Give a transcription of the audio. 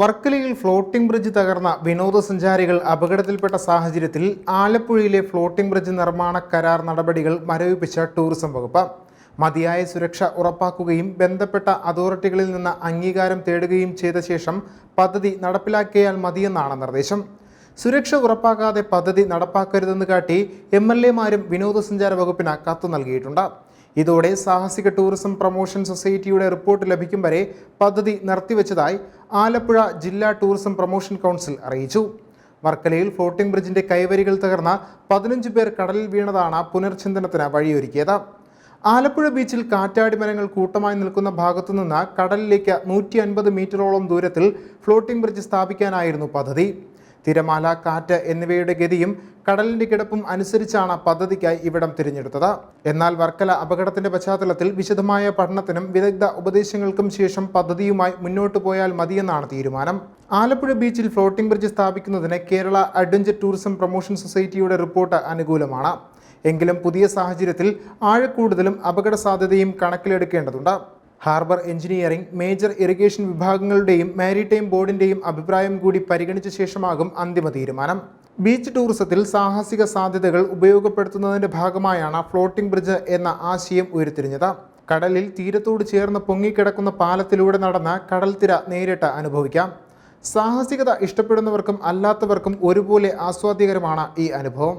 വർക്കലയിൽ floating bridge തകർന്ന വിനോദസഞ്ചാരികൾ അപകടത്തിൽപ്പെട്ട സാഹചര്യത്തിൽ ആലപ്പുഴയിലെ ഫ്ലോട്ടിംഗ് ബ്രിഡ്ജ് നിർമ്മാണ കരാർ നടപടികൾ മരവിപ്പിച്ച ടൂറിസം വകുപ്പ്. മതിയായ സുരക്ഷ ഉറപ്പാക്കുകയും ബന്ധപ്പെട്ട അതോറിറ്റികളിൽ നിന്ന് അംഗീകാരം തേടുകയും ചെയ്ത ശേഷം പദ്ധതി നടപ്പിലാക്കിയാൽ മതിയെന്നാണ് നിർദ്ദേശം. സുരക്ഷ ഉറപ്പാക്കാതെ പദ്ധതി നടപ്പാക്കരുതെന്ന് കാട്ടി എം എൽ എമാരും വിനോദസഞ്ചാര വകുപ്പിന് കത്ത് നൽകിയിട്ടുണ്ട്. ഇതോടെ സാഹസിക ടൂറിസം പ്രൊമോഷൻ സൊസൈറ്റിയുടെ റിപ്പോർട്ട് ലഭിക്കും വരെ പദ്ധതി നിർത്തിവെച്ചതായി ആലപ്പുഴ ജില്ലാ ടൂറിസം പ്രൊമോഷൻ കൗൺസിൽ അറിയിച്ചു. വർക്കലയിൽ ഫ്ലോട്ടിംഗ് ബ്രിഡ്ജിന്റെ കൈവരികൾ തകർന്ന പതിനഞ്ച് പേർ കടലിൽ വീണതാണ് പുനർചിന്തനത്തിന് വഴിയൊരുക്കിയത്. ആലപ്പുഴ ബീച്ചിൽ കാറ്റാടി മരങ്ങൾ കൂട്ടമായി നിൽക്കുന്ന ഭാഗത്തുനിന്ന് കടലിലേക്ക് നൂറ്റി അൻപത് മീറ്ററോളം ദൂരത്തിൽ ഫ്ലോട്ടിംഗ് ബ്രിഡ്ജ് സ്ഥാപിക്കാനായിരുന്നു പദ്ധതി. തിരമാല കാറ്റ് എന്നിവയുടെ ഗതിയും കടലിന്റെ കിടപ്പും അനുസരിച്ചാണ് പദ്ധതിക്കായി ഇവിടം തിരഞ്ഞെടുത്തത്. എന്നാൽ വർക്കല അപകടത്തിന്റെ പശ്ചാത്തലത്തിൽ വിശദമായ പഠനത്തിനും വിദഗ്ധ ഉപദേശങ്ങൾക്കും ശേഷം പദ്ധതിയുമായി മുന്നോട്ടു പോയാൽ മതിയെന്നാണ് തീരുമാനം. ആലപ്പുഴ ബീച്ചിൽ ഫ്ലോട്ടിംഗ് ബ്രിഡ്ജ് സ്ഥാപിക്കുന്നതിന് കേരള അഡ്വഞ്ചർ ടൂറിസം പ്രൊമോഷൻ സൊസൈറ്റിയുടെ റിപ്പോർട്ട് അനുകൂലമാണ്. എങ്കിലും പുതിയ സാഹചര്യത്തിൽ ആഴക്കൂടുതലും അപകട സാധ്യതയും കണക്കിലെടുക്കേണ്ടതുണ്ട്. ഹാർബർ എഞ്ചിനീയറിംഗ് മേജർ ഇറിഗേഷൻ വിഭാഗങ്ങളുടെയും മാരിടൈം ബോർഡിന്റെയും അഭിപ്രായം കൂടി പരിഗണിച്ച ശേഷമാകും അന്തിമ തീരുമാനം. ബീച്ച് ടൂറിസത്തിൽ സാഹസിക സാധ്യതകൾ ഉപയോഗപ്പെടുത്തുന്നതിന്റെ ഭാഗമായാണ് ഫ്ലോട്ടിംഗ് ബ്രിഡ്ജ് എന്ന ആശയം ഉയർത്തിരിഞ്ഞത്. കടലിൽ തീരത്തോട് ചേർന്ന് പൊങ്ങിക്കിടക്കുന്ന പാലത്തിലൂടെ നടന്ന കടൽത്തിര നേരിട്ട് അനുഭവിക്കാം. സാഹസികത ഇഷ്ടപ്പെടുന്നവർക്കും അല്ലാത്തവർക്കും ഒരുപോലെ ആസ്വാദ്യകരമാണ് ഈ അനുഭവം.